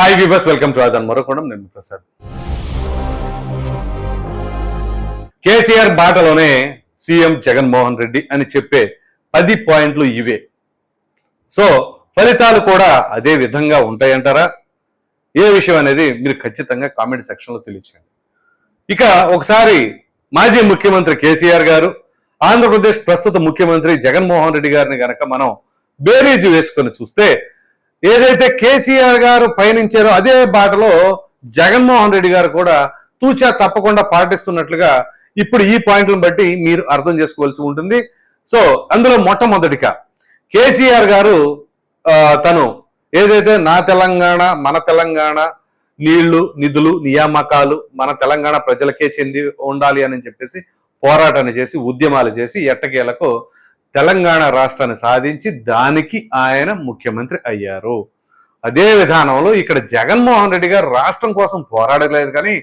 Hi viewers welcome to ఆదాన్ మరొకడం నేను ప్రసాద్ కేసీఆర్ బాటలోనే సీఎం జగన్మోహన్ రెడ్డి అని చెప్పే పది పాయింట్లు ఇవే సో ఫలితాలు కూడా అదే విధంగా ఉంటాయంటారా ఏ విషయం అనేది మీరు ఖచ్చితంగా కామెంట్ సెక్షన్లో తెలియచేయండి ఇక ఒకసారి మాజీ ముఖ్యమంత్రి కేసీఆర్ గారు ఆంధ్రప్రదేశ్ ప్రస్తుత ముఖ్యమంత్రి జగన్మోహన్ రెడ్డి గారిని గనక మనం బేరీజు వేసుకొని చూస్తే ఏదైతే కేసీఆర్ గారు పయనించారో అదే బాటలో జగన్మోహన్ రెడ్డి గారు కూడా తూచా తప్పకుండా పాటిస్తున్నట్లుగా ఇప్పుడు ఈ పాయింట్లను బట్టి మీరు అర్థం చేసుకోవాల్సి ఉంటుంది. సో అందులో మొట్టమొదటిగా కేసీఆర్ గారు తను ఏదైతే నా తెలంగాణ మన తెలంగాణ నీళ్ళు నిధులు నియామకాలు మన తెలంగాణ ప్రజలకే చెంది ఉండాలి అని చెప్పేసి పోరాటాన్ని చేసి ఉద్యమాలు చేసి ఎట్టకేలకు తెలంగాణ రాష్ట్రాన్ని సాధించి దానికి ఆయన ముఖ్యమంత్రి అయ్యారు. అదే విధానంలో ఇక్కడ జగన్మోహన్ రెడ్డి గారు రాష్ట్రం కోసం పోరాడలేదు కానీ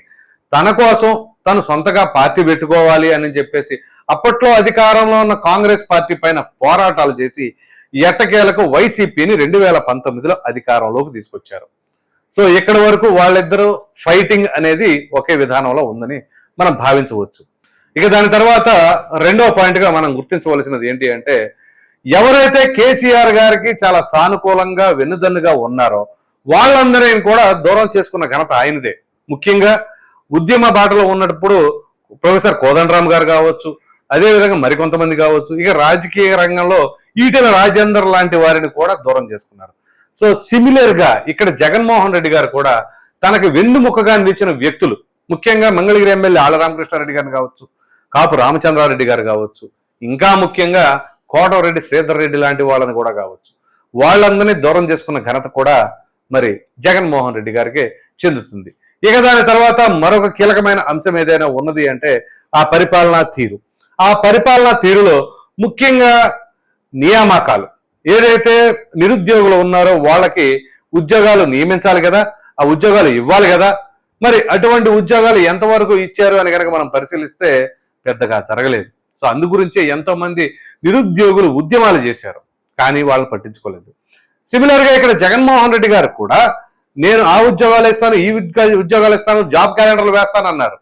తన కోసం తను సొంతగా పార్టీ పెట్టుకోవాలి అని చెప్పేసి అప్పట్లో అధికారంలో ఉన్న కాంగ్రెస్ పార్టీ పైన పోరాటాలు చేసి ఎట్టకేలకు వైసీపీని రెండు వేల పంతొమ్మిదిలో అధికారంలోకి తీసుకొచ్చారు. సో ఇక్కడ వరకు వాళ్ళిద్దరూ ఫైటింగ్ అనేది ఒకే విధానంలో ఉందని మనం భావించవచ్చు. ఇక దాని తర్వాత రెండవ పాయింట్గా మనం గుర్తించవలసినది ఏంటి అంటే ఎవరైతే కేసీఆర్ గారికి చాలా సానుకూలంగా వెన్నుదన్నుగా ఉన్నారో వాళ్ళందరినీ కూడా దూరం చేసుకున్న ఘనత ఆయనదే. ముఖ్యంగా ఉద్యమ బాటలో ఉన్నప్పుడు ప్రొఫెసర్ కోదండరామ్ గారు కావచ్చు అదేవిధంగా మరికొంతమంది కావచ్చు ఇక రాజకీయ రంగంలో ఈటెల రాజేందర్ లాంటి వారిని కూడా దూరం చేసుకున్నారు. సో సిమిలర్గా ఇక్కడ జగన్మోహన్ రెడ్డి గారు కూడా తనకు వెన్నుముక్కగా నిలిచిన వ్యక్తులు ముఖ్యంగా మంగళగిరి ఎమ్మెల్యే ఆళ్ళ రామకృష్ణారెడ్డి గారిని కావచ్చు కాపు రామచంద్రారెడ్డి గారు కావచ్చు ఇంకా ముఖ్యంగా కోటవరెడ్డి శ్రీధర్ రెడ్డి లాంటి వాళ్ళని కూడా కావచ్చు. వాళ్ళందరినీ దూరం చేసుకున్న ఘనత కూడా మరి జగన్మోహన్ రెడ్డి గారికి చెందుతుంది. ఇక దాని తర్వాత మరొక కీలకమైన అంశం ఏదైనా ఉన్నది అంటే ఆ పరిపాలనా తీరు. ఆ పరిపాలనా తీరులో ముఖ్యంగా నియామకాలు. ఏదైతే నిరుద్యోగులు ఉన్నారో వాళ్ళకి ఉద్యోగాలు నియమించాలి కదా ఆ ఉద్యోగాలు ఇవ్వాలి కదా. మరి అటువంటి ఉద్యోగాలు ఎంతవరకు ఇచ్చారు అని కనుక మనం పరిశీలిస్తే పెద్దగా జరగలేదు. సో అందు గురించే ఎంతో మంది నిరుద్యోగులు ఉద్యమాలు చేశారు. కానీ వాళ్ళు పట్టించుకోలేదు. సిమిలర్గా ఇక్కడ జగన్మోహన్ రెడ్డి గారు కూడా నేను ఆ ఉద్యోగాలు ఇస్తాను ఈ ఉద్యోగాలు ఇస్తాను జాబ్ క్యాలెండర్లు వేస్తాను అన్నారు.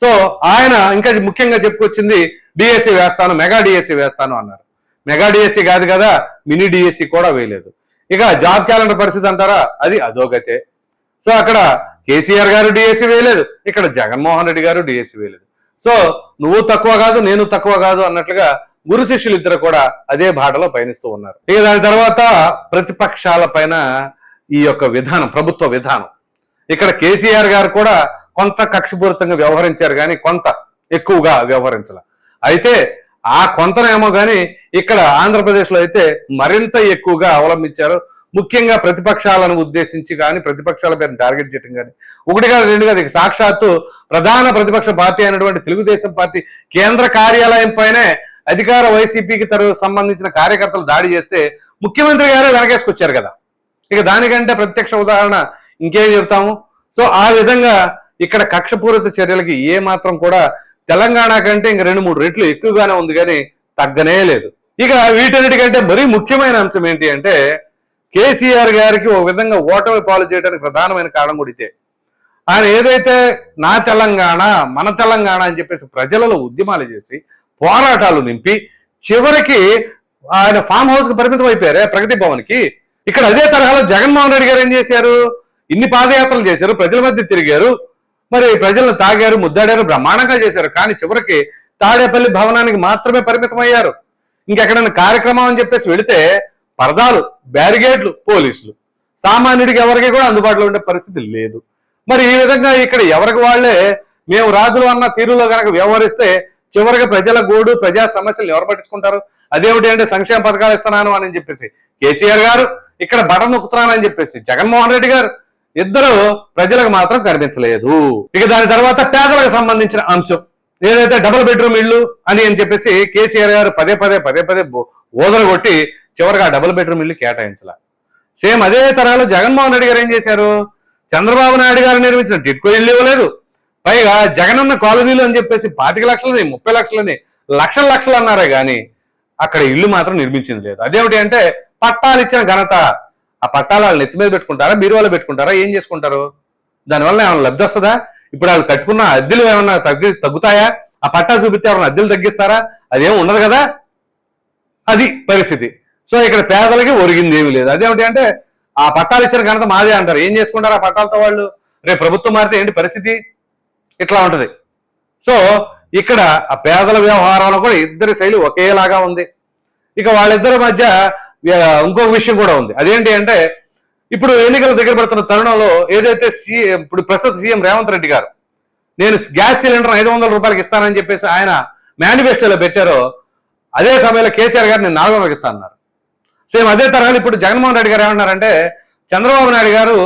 సో ఆయన ఇంకా ముఖ్యంగా చెప్పుకొచ్చింది డిఎస్సి వేస్తాను మెగా డిఎస్సి వేస్తాను అన్నారు. మెగా డిఎస్సి కాదు కదా మినీ డిఎస్సి కూడా వేయలేదు. ఇక జాబ్ క్యాలెండర్ పరిస్థితి అంటారా? అది అదోగతే సో అక్కడ కేసీఆర్ గారు డిఎస్సి వేయలేదు ఇక్కడ జగన్మోహన్ రెడ్డి గారు డిఎస్సి వేయలేదు. సో నువ్వు తక్కువ కాదు నేను తక్కువ కాదు అన్నట్లుగా గురు శిష్యులు ఇద్దరు కూడా అదే బాటలో పయనిస్తూ ఉన్నారు. ఇక దాని తర్వాత ప్రతిపక్షాల పైన ఈ యొక్క విధానం ప్రభుత్వ విధానం. ఇక్కడ కేసీఆర్ గారు కూడా కొంత కక్షపూరితంగా వ్యవహరించారు కానీ కొంత ఎక్కువగా వ్యవహరించాల. అయితే ఆ కొంతనేమో కానీ ఇక్కడ ఆంధ్రప్రదేశ్లో అయితే మరింత ఎక్కువగా అవలంబించారు. ముఖ్యంగా ప్రతిపక్షాలను ఉద్దేశించి కానీ ప్రతిపక్షాల పేరు టార్గెట్ చేయడం కానీ ఒకటి కాదు రెండు కాదు సాక్షాత్తు ప్రధాన ప్రతిపక్ష పార్టీ అయినటువంటి తెలుగుదేశం పార్టీ కేంద్ర కార్యాలయం పైనే అధికార వైసీపీకి తరు సంబంధించిన కార్యకర్తలు దాడి చేస్తే ముఖ్యమంత్రి గారే వెనకేసుకొచ్చారు కదా. ఇక దానికంటే ప్రత్యక్ష ఉదాహరణ ఇంకేం చెప్తాము సో ఆ విధంగా ఇక్కడ కక్షపూరిత చర్యలకి ఏ మాత్రం కూడా తెలంగాణ కంటే ఇంక రెండు మూడు రెట్లు ఎక్కువగానే ఉంది కానీ తగ్గనే లేదు. ఇక వీటన్నిటికంటే మరీ ముఖ్యమైన అంశం ఏంటి అంటే కేసీఆర్ గారికి ఒక విధంగా ఓటమి పాలు చేయడానికి ప్రధానమైన కారణం కూడా ఆయన ఏదైతే నా తెలంగాణ మన తెలంగాణ అని చెప్పేసి ప్రజలలో ఉద్యమాలు చేసి పోరాటాలు నింపి చివరికి ఆయన ఫామ్ హౌస్కి పరిమితం అయిపోయారే ప్రగతి భవన్కి. ఇక్కడ అదే తరహాలో జగన్మోహన్ రెడ్డి గారు ఏం చేశారు? ఇన్ని పాదయాత్రలు చేశారు ప్రజల మధ్య తిరిగారు. మరి ప్రజలను తాగారు ముద్దాడారు బ్రహ్మాండంగా చేశారు. కానీ చివరికి తాడేపల్లి భవనానికి మాత్రమే పరిమితం అయ్యారు ఇంకెక్కడైనా కార్యక్రమం అని చెప్పేసి వెళితే పరదాలు బ్యారిగేడ్లు పోలీసులు. సామాన్యుడికి ఎవరికి కూడా అందుబాటులో ఉండే పరిస్థితి లేదు. మరి ఈ విధంగా ఇక్కడ ఎవరికి వాళ్ళే? మేము రాజులు అన్న తీరులో కనుక వ్యవహరిస్తే చివరికి ప్రజల గోడు ప్రజా సమస్యలు ఎవరు పట్టించుకుంటారు? అదేమిటి అంటే సంక్షేమ పథకాలు ఇస్తున్నాను అని చెప్పేసి కేసీఆర్ గారు ఇక్కడ బటన్ నొక్కుతున్నానని చెప్పేసి జగన్మోహన్ రెడ్డి గారు ఇద్దరు ప్రజలకు మాత్రం కనిపించలేదు. ఇక దాని తర్వాత పేదలకు సంబంధించిన అంశం. ఏదైతే డబుల్ బెడ్రూమ్ ఇల్లు అని అని చెప్పేసి కేసీఆర్ గారు పదే పదే పదే పదే ఓదరగొట్టి చివరిగా చివరికి ఆ డబుల్ బెడ్రూమ్ ఇల్లు కేటాయించాల. సేమ్ అదే తరహాలో జగన్మోహన్ రెడ్డి గారు ఏం చేశారు? చంద్రబాబు నాయుడు గారు నిర్మించిన టిట్కో ఇల్లు ఇవ్వలేదు. పైగా జగనన్న కాలనీలు అని చెప్పేసి పాతిక లక్షలని ముప్పై లక్షలని లక్షల లక్షలు అన్నారే కానీ అక్కడ ఇల్లు మాత్రం నిర్మించింది లేదు. అదేమిటి అంటే పట్టాలు ఇచ్చిన ఘనత. ఆ పట్టాలు వాళ్ళు నెత్తి మీద పెట్టుకుంటారా బీరువాలో పెట్టుకుంటారా ఏం చేసుకుంటారు? దానివల్ల ఏమైనా లబ్ధి వస్తుందా? ఇప్పుడు వాళ్ళు కట్టుకున్న అద్దెలు ఏమైనా తగ్గి తగ్గుతాయా? ఆ పట్టా చూపిస్తే ఎవరైనా అద్దెలు తగ్గిస్తారా? అదేం ఉండదు కదా? అది పరిస్థితి. సో ఇక్కడ పేదలకి ఒరిగింది ఏమీ లేదు. అదేమిటి అంటే ఆ పట్టాలు ఇచ్చిన ఘనత మాదే అంటారు. ఏం చేసుకుంటారు ఆ పట్టాలతో వాళ్ళు? రేపు ప్రభుత్వం మారితే ఏంటి పరిస్థితి? ఇట్లా ఉంటుంది. సో ఇక్కడ ఆ పేదల వ్యవహారంలో కూడా ఇద్దరి శైలి ఒకేలాగా ఉంది. ఇక వాళ్ళిద్దరి మధ్య ఇంకొక విషయం కూడా ఉంది. అదేంటి అంటే ఇప్పుడు ఎన్నికల దగ్గర పడుతున్న తరుణంలో ఏదైతే సీఎం ఇప్పుడు ప్రస్తుత సీఎం రేవంత్ రెడ్డి గారు నేను గ్యాస్ సిలిండర్ ఐదు వందల రూపాయలకి ఇస్తానని చెప్పేసి ఆయన మేనిఫెస్టోలో పెట్టారో అదే సమయంలో కేసీఆర్ గారు నేను నాలుగు వందలకి ఇస్తానన్నారు. సేమ్ అదే తరహాలో ఇప్పుడు జగన్మోహన్ రెడ్డి గారు ఏమన్నారంటే చంద్రబాబు నాయుడు గారు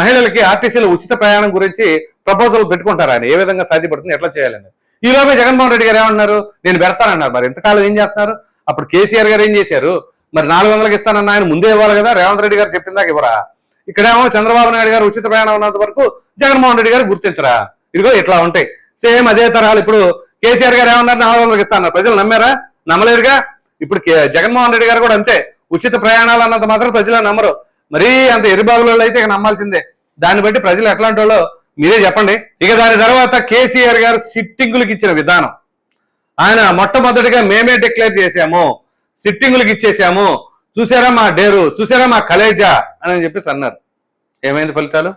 మహిళలకి ఆర్టీసీలో ఉచిత ప్రయాణం గురించి ప్రపోజల్ పెట్టుకుంటారు ఆయన. ఏ విధంగా సాధ్యపడుతుంది ఎట్లా చేయాలని ఈలోపే జగన్మోహన్ రెడ్డి గారు ఏమన్నారు నేను పెడతానన్నారు. మరి ఎంతకాలం ఏం చేస్తున్నారు? అప్పుడు కేసీఆర్ గారు ఏం చేశారు? మరి నాలుగు వందలకి ఇస్తానన్న ఆయన ముందే ఇవ్వాలి కదా? రేవంత్ రెడ్డి గారు చెప్పిందాక ఇవ్వరా? ఇక్కడేమో చంద్రబాబు నాయుడు గారు ఉచిత ప్రయాణం ఉన్నంత వరకు జగన్మోహన్ రెడ్డి గారు గుర్తించరా? ఇదిగో ఇట్లా ఉంటాయి. సేమ్ అదే తరహాలు ఇప్పుడు కేసీఆర్ గారు ఏమన్నారు నాలుగు వందలకి ఇస్తాన్నారు ప్రజలు నమ్మారా? నమ్మలేరుగా? ఇప్పుడు జగన్మోహన్ రెడ్డి గారు కూడా అంతే. ఉచిత ప్రయాణాలు అన్నంత మాత్రం ప్రజలు నమ్మరు. మరీ అంత ఎరిబాబులో అయితే ఇక నమ్మాల్సిందే. దాన్ని బట్టి ప్రజలు ఎట్లాంటి వాళ్ళో మీరే చెప్పండి. ఇక దాని తర్వాత కేసీఆర్ గారు సిట్టింగులకు ఇచ్చిన విధానం. ఆయన మొట్టమొదటిగా మేమే డిక్లేర్ చేశాము. సిట్టింగులకు ఇచ్చేసాము చూసారా మా డేరు చూసారా మా కలేజా అని చెప్పేసి అన్నారు. ఏమైంది ఫలితాలు?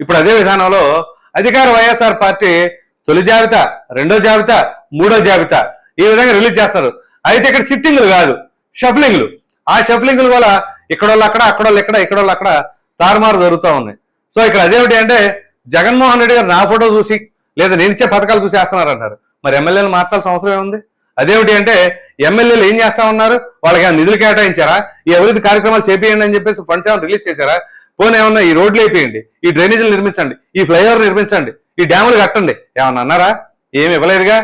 ఇప్పుడు అదే విధానంలో అధికార వైఎస్ఆర్ పార్టీ తొలి జాబితా రెండో జాబితా మూడో జాబితా ఈ విధంగా రిలీజ్ చేస్తారు. అయితే ఇక్కడ సిట్టింగులు కాదు షఫ్లింగ్లు. ఆ షఫ్లింగ్లు వల్ల ఇక్కడోళ్ళు అక్కడ అక్కడోళ్ళు ఇక్కడ ఇక్కడోళ్ళు అక్కడ తారుమారు జరుగుతూ ఉన్నాయి సో ఇక్కడ అదేమిటి అంటే జగన్మోహన్ రెడ్డి గారు నా ఫోటో చూసి లేదా నేను ఇచ్చే పథకాలు చూసి వేస్తున్నారు అంటారు మరి ఎమ్మెల్యేలు మార్చాల్సిన అవసరం ఏముంది? అదేమిటి అంటే ఎమ్మెల్యేలు ఏం చేస్తా ఉన్నారు? వాళ్ళకి నిధులు కేటాయించారా? ఈ అభివృద్ధి కార్యక్రమాలు చేపియండి అని చెప్పేసి ఫండ్స్ ఏమైనా రిలీజ్ చేశారా? పోనీ ఏమన్నా ఈ రోడ్లు అయిపోయండి ఈ డ్రైనేజీలు నిర్మించండి ఈ ఫ్లైఓవర్ నిర్మించండి ఈ డ్యాములు కట్టండి. ఏమన్నా అన్నారా? ఏమి ఇవ్వలేదుగా?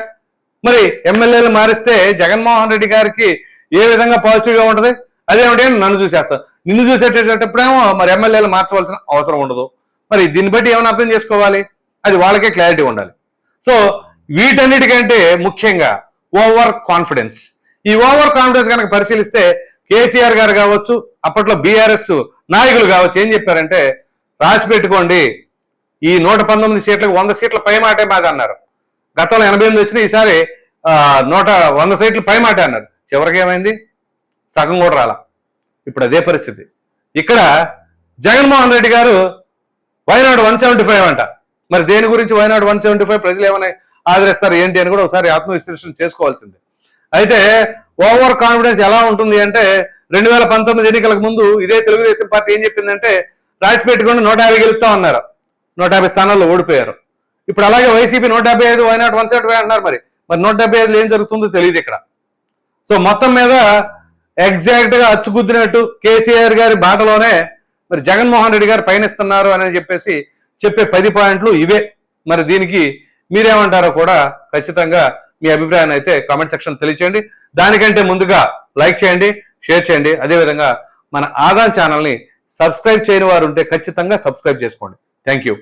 మరి ఎమ్మెల్యేలు మారిస్తే జగన్మోహన్ రెడ్డి గారికి ఏ విధంగా పాజిటివ్గా ఉంటుంది? అదేమిటి నన్ను చూసేస్తారు నిన్ను చూసేటప్పుడేమో మరి ఎమ్మెల్యేలు మార్చవలసిన అవసరం ఉండదు. మరి దీన్ని బట్టి ఏమైనా అర్థం చేసుకోవాలి? అది వాళ్ళకే క్లారిటీ ఉండాలి. సో వీటన్నిటికంటే ముఖ్యంగా ఓవర్ కాన్ఫిడెన్స్ ఈ ఓవర్ కాన్ఫిడెన్స్ కనుక పరిశీలిస్తే కేసీఆర్ గారు కావచ్చు అప్పట్లో బీఆర్ఎస్ నాయకులు కావచ్చు ఏం చెప్పారంటే రాసి పెట్టుకోండి. ఈ నూట పంతొమ్మిది సీట్లకు వంద సీట్ల పై మాటే మాది అన్నారు. గతంలో ఎనభై ఎనిమిది వచ్చిన ఈసారి నూట వంద సీట్లు పై మాట అన్నారు. చివరికి ఏమైంది? సగం కూడా రాలా. ఇప్పుడు అదే పరిస్థితి. ఇక్కడ జగన్మోహన్ రెడ్డి గారు వైనాడు వన్ సెవెంటీ ఫైవ్ అంట. మరి దేని గురించి వైనాడు వన్ సెవెంటీ ఫైవ్ ప్రజలు ఏమైనా ఆదరిస్తారు ఏంటి అని కూడా ఒకసారి ఆత్మవిశ్లేషణ చేసుకోవాల్సిందే. అయితే ఓవర్ కాన్ఫిడెన్స్ ఎలా ఉంటుంది అంటే రెండు వేల పంతొమ్మిది ఎన్నికలకు ముందు ఇదే తెలుగుదేశం పార్టీ ఏం చెప్పిందంటే రాసి నూట యాభై గెలుపుతా ఉన్నారు నూట యాభై స్థానాల్లో ఓడిపోయారు. ఇప్పుడు అలాగే వైసీపీ నూట డెబ్బై ఐదు వైనాట్ వన్ సెవెంటీ ఫైవ్ అంటున్నారు మరి. మరి నూట డెబ్బై ఐదులో ఏం జరుగుతుందో తెలియదు ఇక్కడ. సో మొత్తం మీద ఎగ్జాక్ట్గా అచ్చుకుద్దినట్టు కేసీఆర్ గారి బాటలోనే మరి జగన్మోహన్ రెడ్డి గారు పయనిస్తున్నారు అని చెప్పేసి చెప్పే పది పాయింట్లు ఇవే. మరి దీనికి మీరేమంటారో కూడా ఖచ్చితంగా మీ అభిప్రాయాన్ని అయితే కామెంట్ సెక్షన్ తెలియచేయండి. దానికంటే ముందుగా లైక్ చేయండి షేర్ చేయండి. అదేవిధంగా మన ఆదాన్ ఛానల్ని సబ్స్క్రైబ్ చేయని వారు ఉంటే ఖచ్చితంగా సబ్స్క్రైబ్ చేసుకోండి. Thank you